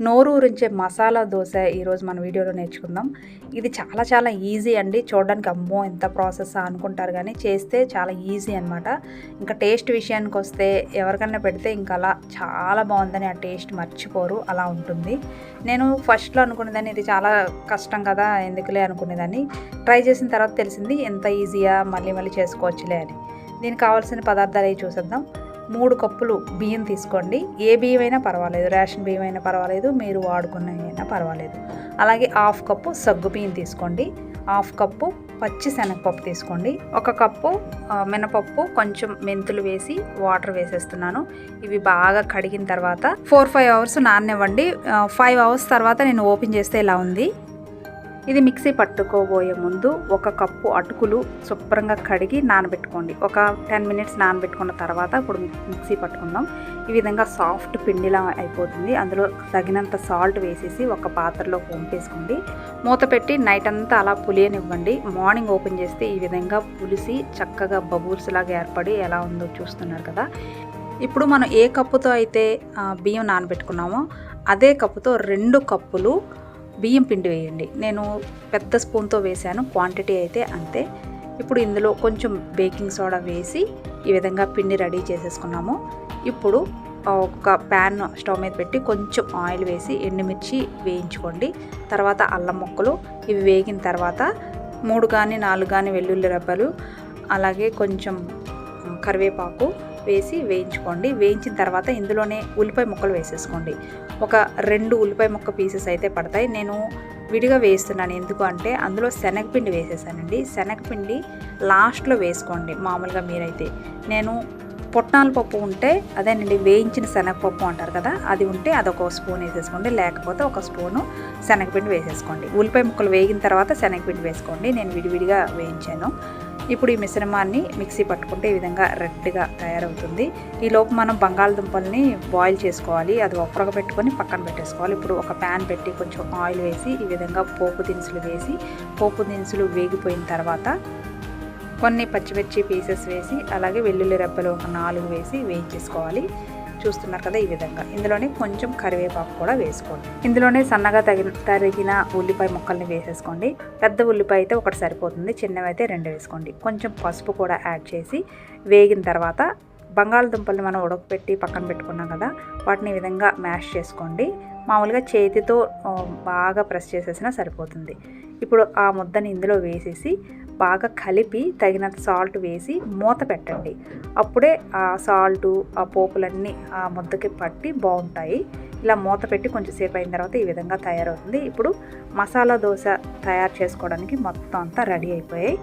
నోరు ఊరించే మసాలా దోశ ఈరోజు మన వీడియోలో నేర్చుకుందాం. ఇది చాలా చాలా ఈజీ అండి. చూడడానికి అమ్మో ఎంత ప్రాసెస్ అనుకుంటారు కానీ చేస్తే చాలా ఈజీ అనమాట ఇంకా టేస్ట్ విషయానికి వస్తే ఎవరికైనా పెడితే ఇంకా అలా చాలా బాగుందని ఆ టేస్ట్ మర్చిపోరు. అలా ఉంటుంది. నేను ఫస్ట్లో అనుకునేదాన్ని ఇది చాలా కష్టం కదా ఎందుకులే అనుకునేదాన్ని. ట్రై చేసిన తర్వాత తెలిసింది ఎంత ఈజీగా మళ్ళీ మళ్ళీ చేసుకోవచ్చులే అని. దీనికి కావాల్సిన పదార్థాలు అవి చూసేద్దాం. మూడు కప్పులు బియ్యం తీసుకోండి. ఏ బియ్యం అయినా పర్వాలేదు. రేషన్ బియ్యం అయినా పర్వాలేదు. మీరు వాడుకున్న అయినా పర్వాలేదు. అలాగే హాఫ్ కప్పు సగ్గు బియ్యం తీసుకోండి. హాఫ్ కప్పు పచ్చి శనగపప్పు తీసుకోండి. ఒక కప్పు మినపప్పు కొంచెం మెంతులు వేసి వాటర్ వేసేస్తున్నాను. ఇవి బాగా కడిగిన తర్వాత ఫోర్ ఫైవ్ అవర్స్ నాననివ్వండి. ఫైవ్ అవర్స్ తర్వాత నేను ఓపెన్ చేస్తే ఇలా ఉంది. ఇది మిక్సీ పట్టుకోబోయే ముందు ఒక కప్పు అటుకులు శుభ్రంగా కడిగి నానబెట్టుకోండి. ఒక టెన్ మినిట్స్ నానబెట్టుకున్న తర్వాత ఇప్పుడు మిక్సీ పట్టుకుందాం. ఈ విధంగా సాఫ్ట్ పిండిలా అయిపోతుంది. అందులో తగినంత సాల్ట్ వేసేసి ఒక పాత్రలో పంపేసుకోండి. మూత పెట్టి నైట్ అంతా అలా పులియనివ్వండి. మార్నింగ్ ఓపెన్ చేస్తే ఈ విధంగా పులిసి చక్కగా బబుల్స్ లాగా ఏర్పడి ఎలా ఉందో చూస్తున్నారు కదా. ఇప్పుడు మనం ఏ కప్పుతో అయితే బియ్యం నానబెట్టుకున్నామో అదే కప్పుతో రెండు కప్పులు బియ్యం పిండి వేయండి. నేను పెద్ద స్పూన్తో వేసాను క్వాంటిటీ అయితే అంతే. ఇప్పుడు ఇందులో కొంచెం బేకింగ్ సోడా వేసి ఈ విధంగా పిండి రెడీ చేసేసుకున్నాము. ఇప్పుడు ఒక ప్యాన్ స్టవ్ మీద పెట్టి కొంచెం ఆయిల్ వేసి ఎండుమిర్చి వేయించుకోండి. తర్వాత అల్లం ముక్కలు. ఇవి వేగిన తర్వాత మూడు కానీ నాలుగు కానీ వెల్లుల్లి రెబ్బలు అలాగే కొంచెం కరివేపాకు వేసి వేయించుకోండి. వేయించిన తర్వాత ఇందులోనే ఉల్లిపాయ ముక్కలు వేసేసుకోండి. ఒక రెండు ఉల్లిపాయ ముక్క పీసెస్ అయితే పడతాయి. నేను విడిగా వేస్తున్నాను. ఎందుకు అంటే అందులో శనగపిండి వేసేసానండి. శనగపిండి లాస్ట్లో వేసుకోండి మామూలుగా మీరైతే. నేను పొట్నాల పప్పు ఉంటే అదేనండి వేయించిన శనగపప్పు అంటారు కదా అది ఉంటే అదొక స్పూన్ వేసేసుకోండి. లేకపోతే ఒక స్పూను శనగపిండి వేసేసుకోండి. ఉల్లిపాయ ముక్కలు వేగిన తర్వాత శనగపిండి వేసుకోండి. నేను విడివిడిగా వేయించాను. ఇప్పుడు ఈ మిశ్రమాన్ని మిక్సీ పట్టుకుంటే ఈ విధంగా రెడ్గా తయారవుతుంది. ఈ లోపు మనం బంగాళదుంపల్ని బాయిల్ చేసుకోవాలి. అది ఒక్కరగ పెట్టుకొని పక్కన పెట్టేసుకోవాలి. ఇప్పుడు ఒక ప్యాన్ పెట్టి కొంచెం ఆయిల్ వేసి ఈ విధంగా పోపు దినుసులు వేసి పోపు దినుసులు వేగిపోయిన తర్వాత కొన్ని పచ్చిమిర్చి పీసెస్ వేసి అలాగే వెల్లుల్లి రెబ్బలు ఒక నాలుగు వేసి వేయించేసుకోవాలి. చూస్తున్నారు కదా ఈ విధంగా. ఇందులోనే కొంచెం కరివేపాకు కూడా వేసుకోండి. ఇందులోనే సన్నగా తగిన తరిగిన ఉల్లిపాయ ముక్కల్ని వేసేసుకోండి. పెద్ద ఉల్లిపాయ అయితే ఒకటి సరిపోతుంది చిన్నవి అయితే రెండు వేసుకోండి. కొంచెం పసుపు కూడా యాడ్ చేసి వేగిన తర్వాత బంగాళదుంపల్ని మనం ఉడకపెట్టి పక్కన పెట్టుకున్నాం కదా వాటిని ఈ విధంగా మ్యాష్ చేసుకోండి. మామూలుగా చేతితో బాగా ప్రెస్ చేసేసినా సరిపోతుంది. ఇప్పుడు ఆ ముద్దని ఇందులో వేసేసి బాగా కలిపి తగినంత సాల్ట్ వేసి మూత పెట్టండి. అప్పుడే ఆ సాల్టు ఆ పోపులన్నీ ఆ ముద్దకి పట్టి బాగుంటాయి. ఇలా మూత పెట్టి కొంచెం సేపు అయిన తర్వాత ఈ విధంగా తయారవుతుంది. ఇప్పుడు మసాలా దోశ తయారు చేసుకోవడానికి మొత్తం అంతా రెడీ అయిపోయాయి.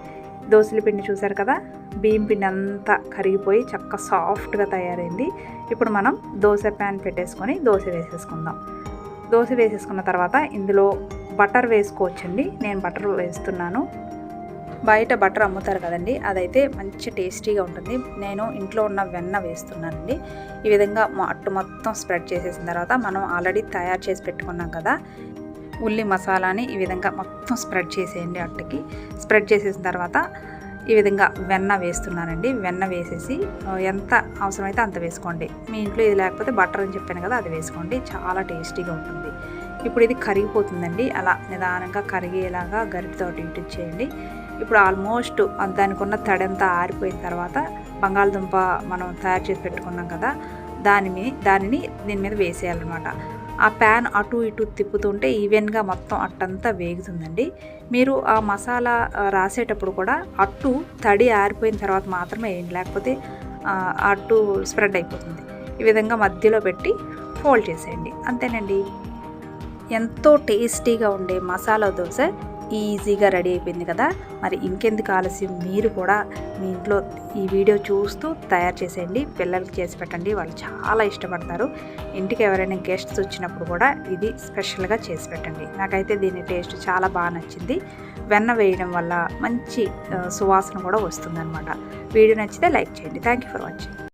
దోశల పిండి చూసారు కదా? బియ్యం పిండి అంతా కరిగిపోయి చక్క సాఫ్ట్గా తయారైంది. ఇప్పుడు మనం దోశ ప్యాన్ పెట్టేసుకొని దోశ వేసేసుకుందాం. దోశ వేసేసుకున్న తర్వాత ఇందులో బటర్ వేసుకోవచ్చండి. నేను బటర్ వేస్తున్నాను. బయట బటర్ అమ్ముతారు కదండి అదైతే మంచి టేస్టీగా ఉంటుంది. నేను ఇంట్లో ఉన్న వెన్న వేస్తున్నానండి. ఈ విధంగా అట్టు మొత్తం స్ప్రెడ్ చేసేసిన తర్వాత మనం ఆల్రెడీ తయారు చేసి పెట్టుకున్నాం కదా ఉల్లి మసాలాని ఈ విధంగా మొత్తం స్ప్రెడ్ చేసేయండి అట్టుకి. స్ప్రెడ్ చేసేసిన తర్వాత ఈ విధంగా వెన్న వేస్తున్నానండి. వెన్న వేసేసి ఎంత అవసరమైతే అంత వేసుకోండి. మీ ఇంట్లో ఇది లేకపోతే బటర్ అని చెప్పాను కదా అది వేసుకోండి. చాలా టేస్టీగా ఉంటుంది. ఇప్పుడు ఇది కరిగిపోతుందండి. అలా నిదానంగా కరిగేలాగా గరిటతో ఇటు చేయండి. ఇప్పుడు ఆల్మోస్ట్ దానికి ఉన్న తడంతా ఆరిపోయిన తర్వాత బంగాళదుంప మనం తయారు చేసి పెట్టుకున్నాం కదా దాని దానిని దీని మీద వేసేయాలన్నమాట. ఆ ప్యాన్ అటు ఇటు తిప్పుతుంటే ఈవెన్గా మొత్తం అట్టంతా వేగుతుందండి. మీరు ఆ మసాలా రాసేటప్పుడు కూడా అట్టు తడి ఆరిపోయిన తర్వాత మాత్రమే వేయండి. లేకపోతే అట్టు స్ప్రెడ్ అయిపోతుంది. ఈ విధంగా మధ్యలో పెట్టి ఫోల్డ్ చేసేయండి. అంతేనండి. ఎంతో టేస్టీగా ఉండే మసాలా దోశ ఈజీగా రెడీ అయిపోయింది కదా. మరి ఇంకెందుకు ఆలస్యం? మీరు కూడా మీ ఇంట్లో ఈ వీడియో చూస్తూ తయారు చేసేయండి. పిల్లలకి చేసి పెట్టండి. వాళ్ళు చాలా ఇష్టపడతారు. ఇంటికి ఎవరైనా గెస్ట్స్ వచ్చినప్పుడు కూడా ఇది స్పెషల్గా చేసి పెట్టండి. నాకైతే దీని టేస్ట్ చాలా బాగా నచ్చింది. వెన్న వేయడం వల్ల మంచి సువాసన కూడా వస్తుందన్నమాట. వీడియో నచ్చితే లైక్ చేయండి. Thank you for watching.